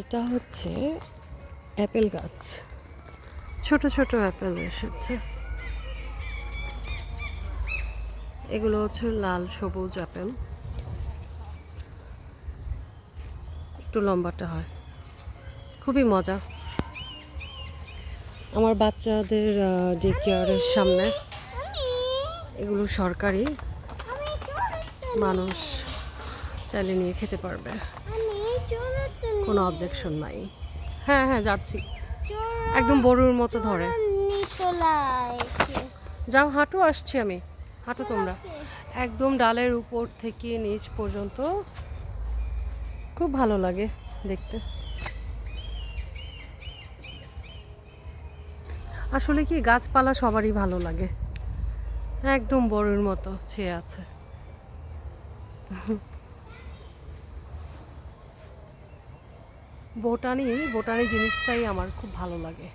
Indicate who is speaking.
Speaker 1: এটা হচ্ছে অ্যাপেল গাছ। ছোট ছোট অ্যাপেল এসেছে। এগুলো হচ্ছে লাল সবুজ অ্যাপেল। একটু লম্বাটা হয়। খুবই মজা। আমার বাচ্চাদের ডে কেয়ারের সামনে। এগুলো সরকারি। মানুষ চাইলে নিয়ে খেতে পারবে। কোনো অবজেকশন নাই। হ্যাঁ হ্যাঁ যাচ্ছি। একদম বড়ুর মতো ধরে। যাও হাঁটু আসছি আমি। হাঁটু তোমরা। একদম ডালের উপর থেকে নিচ পর্যন্ত। খুব ভালো লাগে দেখতে। আসলে কি গাছপালা সবারই ভালো লাগে। একদম বড়ুর মতো ছেয়ে আছে। বোটানি বোটানি জিনিসটাই আমার খুব ভালো লাগে।